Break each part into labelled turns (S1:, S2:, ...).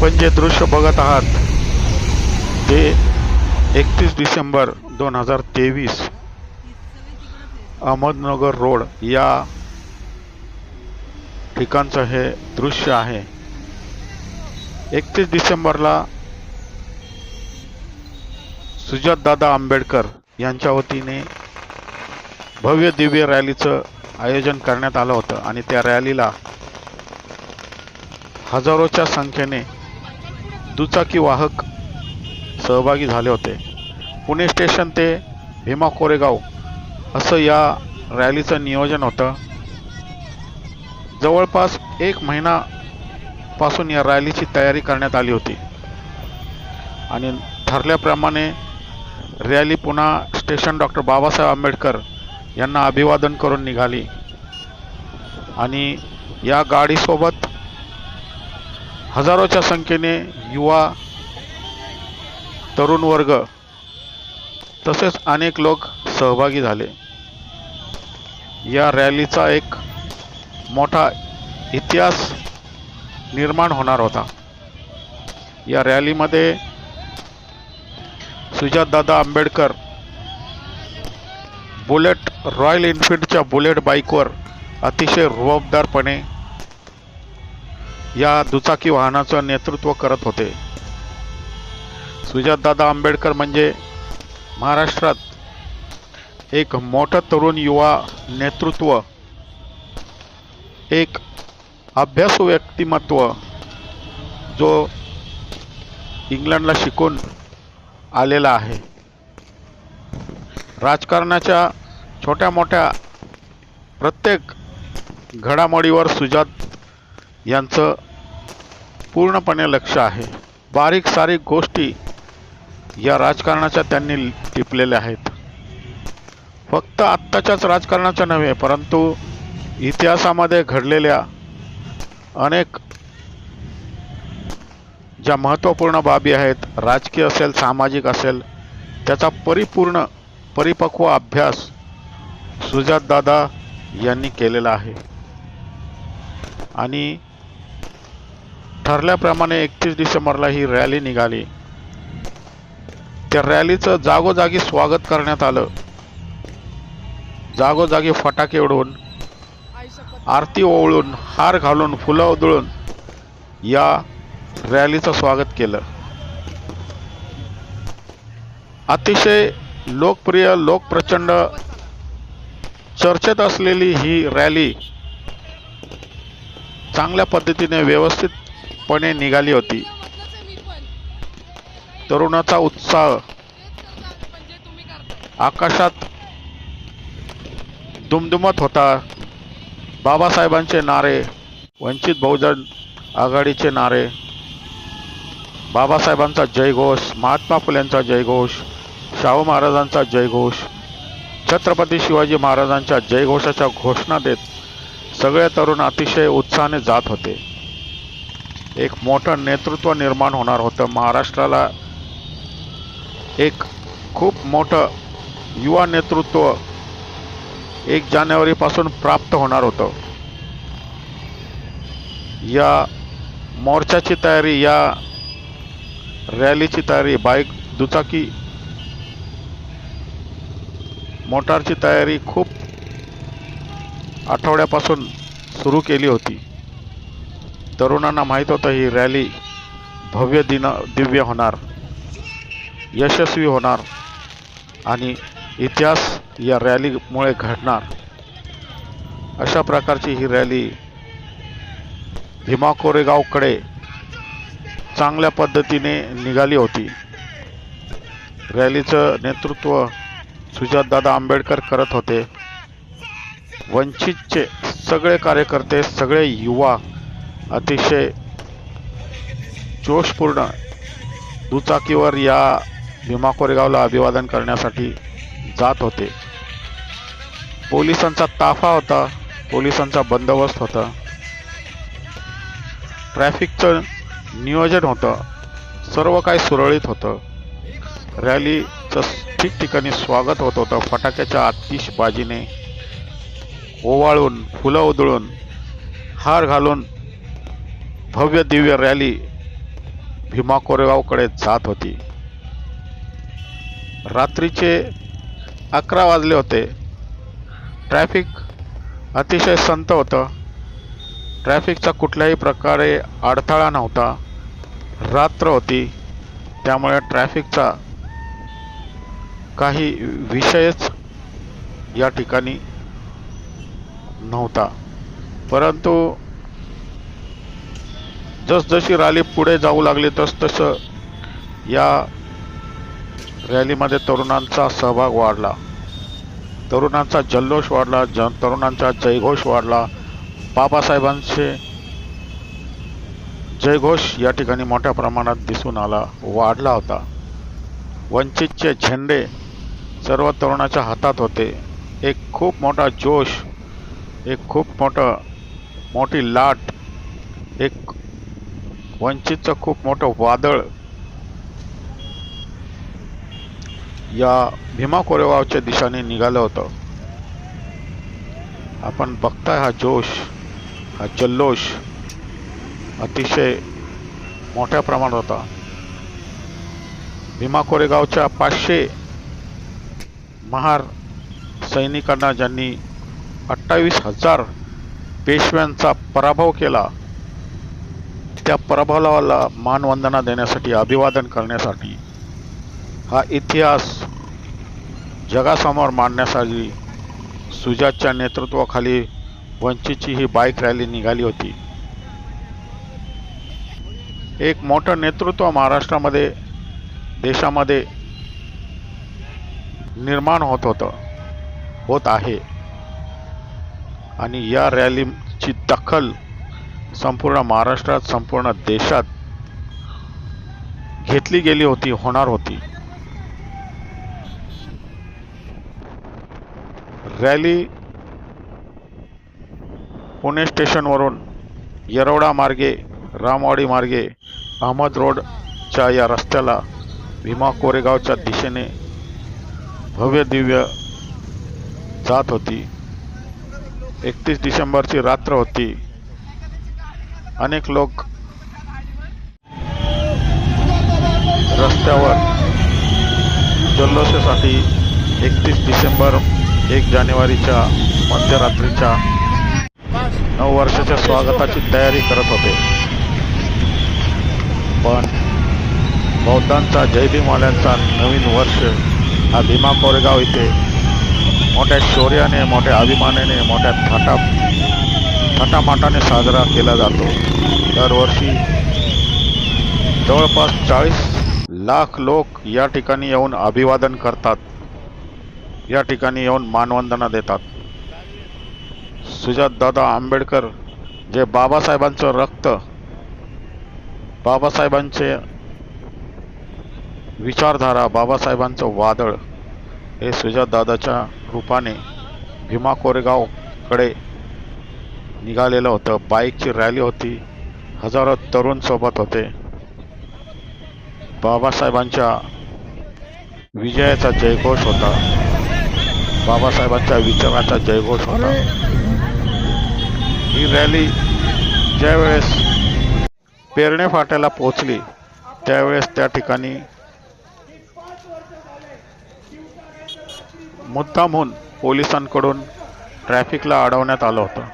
S1: आपण जे दृश्य बघत आहात ते एकतीस डिसेंबर दोन हजार तेवीस अहमदनगर रोड या ठिकाणचं हे दृश्य आहे. एकतीस डिसेंबरला सुजातदादा आंबेडकर यांच्या वतीने भव्य दिव्य रॅलीचं आयोजन करण्यात आलं होतं आणि त्या रॅलीला हजारोच्या संख्येने दुचाकी वाहक सहभागी झाले होते? पुणे स्टेशन ते भीमा कोरेगाव असं या रॅलीचं नियोजन होतं. जवळपास एक महिना पासून या रॅलीची तयारी करण्यात आली होती. आणि ठरल्याप्रमाणे रॅली पुन्हा स्टेशन डॉक्टर बाबासाहेब आंबेडकर यांना अभिवादन करून निघाली. आणि या गाडीसोबत हजारोच्या संख्येने युवा तरुण वर्ग तसेच अनेक लोक सहभागी झाले. या रॅलीचा एक मोठा इतिहास निर्माण होणार होता. या रॅलीमध्ये सुजातदादा आंबेडकर बुलेट रॉयल एनफिल्डच्या बुलेट बाईकवर अतिशय रुबाबदारपणे या दुचाकी वाहनाचं नेतृत्व करत होते. सुजातदादा आंबेडकर म्हणजे महाराष्ट्रात एक मोठं तरुण युवा नेतृत्व एक अभ्यासू व्यक्तिमत्व जो इंग्लंडला शिकून आलेला आहे. राजकारणाच्या छोट्या मोठ्या प्रत्येक घडामोडीवर सुजात यांचं पूर्णपणे लक्ष आहे. बारीक सारीक गोष्टी या राजकारणाच्या त्यांनी टिपलेल्या आहेत. फक्त आत्ताच्याच राजकारणाच्या नव्हे परंतु इतिहासामध्ये घडलेल्या अनेक ज्या महत्त्वपूर्ण बाबी आहेत राजकीय असेल सामाजिक असेल त्याचा परिपूर्ण परिपक्व अभ्यास सुजातदादा यांनी केलेला आहे. आणि ठरल्याप्रमाणे एकतीस डिसेंबरला ही रॅली निघाली. त्या रॅलीचं जागोजागी स्वागत करण्यात आलं. जागोजागी फटाके उडवून आरती ओवळून हार घालून फुलं उधळून या रॅलीचं स्वागत केलं. अतिशय लोकप्रिय लोकप्रचंड चर्चेत असलेली ही रॅली चांगल्या पद्धतीने व्यवस्थित पणे निघाली होती. तरुणाचा उत्साह आकाशात दुमदुमत होता. बाबासाहेबांचे नारे वंचित बहुजन आघाडीचे नारे. बाबासाहेबांचा जयघोष महात्मा फुलेंचा जयघोष शाहू महाराजांचा जयघोष छत्रपती शिवाजी महाराजांच्या जयघोषाच्या घोषणा देत सगळे तरुण अतिशय उत्साहाने जात होते. एक मोठं नेतृत्व निर्माण होणार होतं. महाराष्ट्राला एक खूप मोठं युवा नेतृत्व एक जानेवारीपासून प्राप्त होणार होतं. या मोर्चाची तयारी या रॅलीची तयारी बाईक दुचाकी मोटारची तयारी खूप आठवड्यापासून सुरू केली होती. तरुणांना माहीत होतं ही रॅली भव्य दिन दिव्य होणार यशस्वी होणार आणि इतिहास या रॅलीमुळे घडणार. अशा प्रकारची ही रॅली भीमा कोरेगावकडे चांगल्या पद्धतीने निघाली होती. रॅलीचं नेतृत्व सुजातदादा आंबेडकर करत होते. वंचितचे सगळे कार्यकर्ते सगळे युवा अतिशय जोशपूर्ण दुचाकीवर या भीमा कोरेगावला अभिवादन करण्यासाठी जात होते. पोलिसांचा ताफा होता. पोलिसांचा बंदोबस्त होता. ट्रॅफिकचं नियोजन होतं. सर्व काही सुरळीत होतं. रॅलीचं ठिकठिकाणी स्वागत होत होतं. फटाक्याच्या आतिषबाजीने ओवाळून फुलं उधळून हार घालून भव्य दिव्य रॅली भीमा कोरेगावकडे जात होती. रात्रीचे अकरा वाजले होते. ट्रॅफिक अतिशय संत होतं. ट्रॅफिकचा कुठल्याही प्रकारे अडथळा नव्हता. रात्र होती. त्यामुळे ट्रॅफिकचा काही विषयच या ठिकाणी नव्हता. परंतु जसजशी रॅली पुढे जाऊ लागली तसतसं या रॅलीमध्ये तरुणांचा सहभाग वाढला. तरुणांचा जल्लोष वाढला ज तरुणांचा जयघोष वाढला. बाबासाहेबांचे जयघोष या ठिकाणी मोठ्या प्रमाणात दिसून आला वाढला होता. वंचितचे झेंडे सर्व तरुणाच्या हातात होते. एक खूप मोठा जोश एक खूप मोठं मोठी लाट एक वंचितचं खूप मोठं वादळ या भीमा कोरेगावच्या दिशेने निघालं होतं. आपण बघताय हा जोश हा जल्लोष अतिशय मोठ्या प्रमाणात होता. भीमा कोरेगावच्या पाचशे महार सैनिकांना ज्यांनी अठ्ठावीस हजार पेशव्यांचा पराभव केला त्या पराभवाला मानवंदना देण्यासाठी अभिवादन करण्यासाठी हा इतिहास जगासमोर मांडण्यासाठी सुजातच्या नेतृत्वाखाली वंचितची ही बाईक रॅली निघाली होती. एक मोठं नेतृत्व महाराष्ट्रामध्ये देशामध्ये निर्माण होत होतं होत आहे. आणि या रॅलीची दखल संपूर्ण महाराष्ट्रात संपूर्ण देशात घेतली गेली होती होणार होती. रॅली पुणे स्टेशनवरून येरवडा मार्गे रामवाडी मार्गे अहमद रोडच्या या रस्त्याला भीमा कोरेगावच्या दिशेने भव्य दिव्य जात होती. एकतीस डिसेंबरची रात्र होती. अनेक लोक रस्त्यावर जल्लोषासाठी एकतीस डिसेंबर एक जानेवारीच्या मध्यरात्रीच्या नऊ वर्षाच्या स्वागताची तयारी करत होते. पण बौद्धांचा जयभीमाल्यांचा नवीन वर्ष हा भीमा कोरेगाव इथे मोठ्या शौर्याने मोठ्या अभिमानाने मोठ्या थाटा थाटामाटाने साजरा केला जातो. दरवर्षी जवळपास चाळीस लाख लोक या ठिकाणी येऊन अभिवादन करतात. या ठिकाणी येऊन मानवंदना देतात. सुजातदादा आंबेडकर जे बाबासाहेबांचं रक्त बाबासाहेबांचे विचारधारा बाबासाहेबांचं वादळ हे सुजातदादाच्या रूपाने भीमा कोरेगावकडे निघालेलं होतं. बाईकची रॅली होती. हजारो तरुण सोबत होते. बाबासाहेबांच्या विजयाचा जयघोष होता. बाबासाहेबांच्या विचाराचा जयघोष होता. ही रॅली ज्यावेळेस पेरणे फाट्याला पोहोचली त्यावेळेस त्या ठिकाणी मुद्दामहून पोलिसांकडून ट्रॅफिकला अडवण्यात आलं होतं.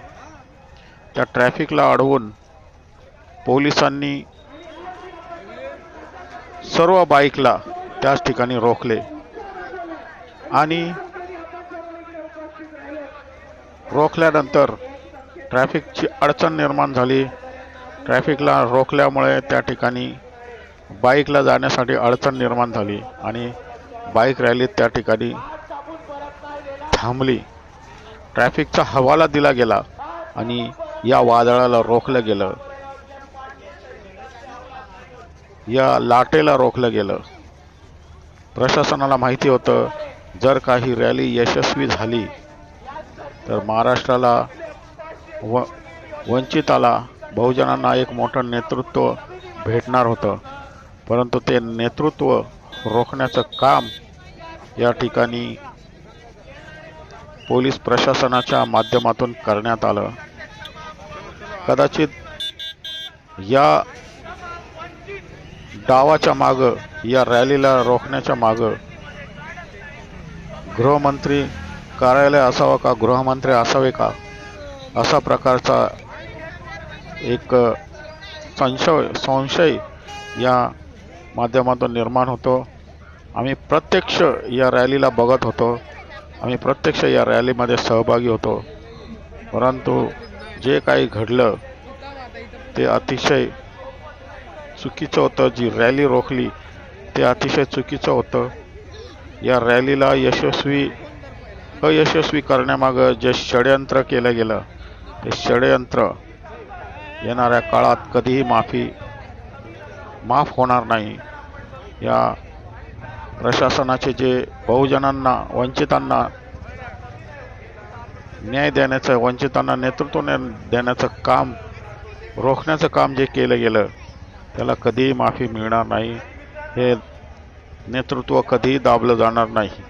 S1: त्या ट्रॅफिकला अडवून पोलिसांनी सर्व बाईकला त्याच ठिकाणी रोखले. आणि रोखल्यानंतर ट्रॅफिकची अडचण निर्माण झाली. ट्रॅफिकला रोखल्यामुळे त्या ठिकाणी बाईकला जाण्यासाठी अडचण निर्माण झाली आणि बाईक रॅली त्या ठिकाणी थांबली. ट्रॅफिकचा हवाला दिला गेला आणि या वादळाला रोखलं गेलं. या लाटेला रोखलं गेलं. प्रशासनाला माहिती होतं जर काही रॅली यशस्वी झाली तर महाराष्ट्राला व वंचिताला बहुजनांना एक मोठं नेतृत्व भेटणार होतं. परंतु ते नेतृत्व रोखण्याचं काम या ठिकाणी पोलीस प्रशासनाच्या माध्यमातून करण्यात आलं. कदाचित या डावाच्या मागं या रॅलीला रोखण्याच्या मागं गृहमंत्री कार्यालय असावं का गृहमंत्री असावे का असा प्रकारचा एक संशय संशय या माध्यमातून निर्माण होतो. आम्ही प्रत्यक्ष या रॅलीला बघत होतो. आम्ही प्रत्यक्ष या रॅलीमध्ये सहभागी होतो. परंतु जे काही घडलं ते अतिशय चुकीचं होतं. जी रॅली रोखली ते अतिशय चुकीचं होतं. या रॅलीला यशस्वी अयशस्वी करण्यामागं जे षडयंत्र केलं गेलं ते षडयंत्र येणाऱ्या काळात कधीही माफी माफ होणार नाही. या प्रशासनाचे जे बहुजनांना वंचितांना न्याय देण्याचं वंचितांना नेतृत्व ने- देण्याचं काम रोखण्याचं काम जे केलं गेलं त्याला कधीही माफी मिळणार नाही. हे नेतृत्व कधीही दाबलं जाणार नाही.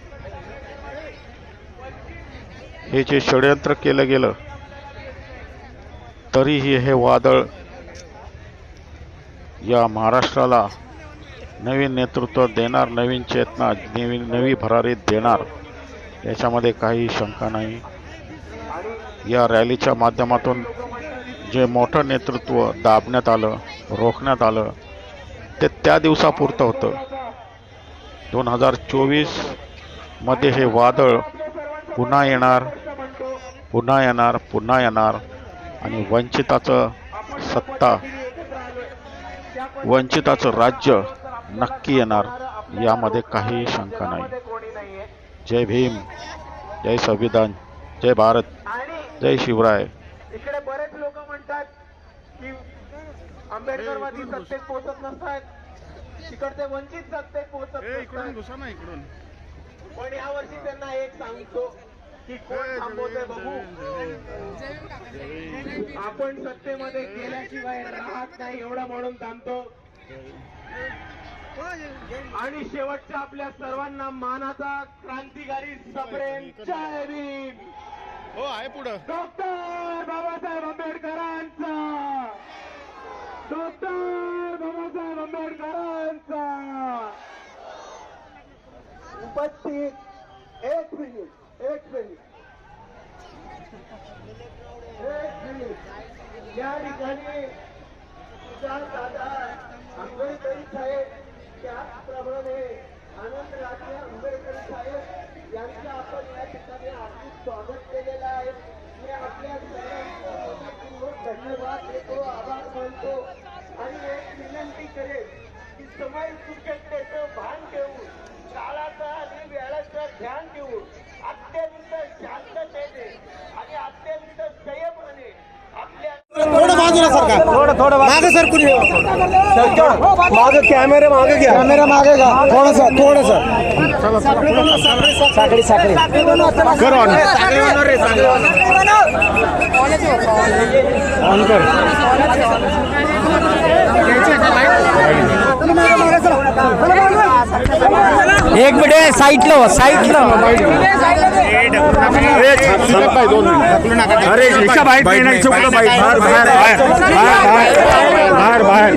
S1: हे जे षडयंत्र केलं गेलं तरीही हे वादळ या महाराष्ट्राला नवीन नेतृत्व देणार नवीन चेतना नवीन नवी भरारी देणार याच्यामध्ये काही शंका नाही. या रॅलीच्या माध्यमातून जे मोठं नेतृत्व दाबण्यात आलं रोखण्यात आलं ते त्या दिवसापुरतं होतं. दोन हजार चोवीसमध्ये हे वादळ पुन्हा येणार पुन्हा येणार पुन्हा येणार आणि वंचिताचं सत्ता वंचिताचं राज्य नक्की येणार यामध्ये काही शंका नाही. जय भीम जय संविधान जय भारत.
S2: आणि
S1: जय शिवराय.
S2: इकडे बरेच लोक म्हणतात की आंबेडकरवादी सत्तेत पोहोचत नसतात. तिकडचे वंचित सत्तेत पोहोचत नसतात. पण यावर्षी त्यांना एक सांगतो की कोण थांबवतोय बघू. आपण सत्तेमध्ये गेल्याशिवाय राहत नाही एवढं म्हणून थांबतो. आणि शेवटच्या आपल्या सर्वांना मानाचा क्रांतिकारी सप्रेम. जय भीम.
S3: हो आहे पुढं.
S2: डॉक्टर बाबासाहेब आंबेडकरांचा. डॉक्टर बाबासाहेब आंबेडकरांचा. उपस्थित एक मिनिट एक मिनिट. एक मिनिट. या ठिकाणी दादा आंबेडकरी साहेब त्याचप्रमाणे आनंद राजे आंबेडकरी साहेब यांचं आपण या ठिकाणी हार्दिक स्वागत केलेलं आहे. मी आपल्या सर्वांचं मनपूर्वक धन्यवाद देतो आभार मानतो. आणि एक विनंती करेन की समय सुरक्षेचं भान ठेवून काळाचं आणि वेळाचं ध्यान ठेवून अत्यंत शांततेने आणि अत्यंत संयमाने आपल्या
S4: थोडं बाजूला सरका थोडं थोडं मागे. सर कुणी मागे. कॅमेरे मागे घ्या. कॅमेरा मागे घ्या. थोडस थोडस. साखळी साखळी कर ऑन ऑन कर. एक मिनिट साईडला साईडला अरे एका बाईक नाही बाहेर बाहेर. बाहेर बाहेर. बाहेर बाहेर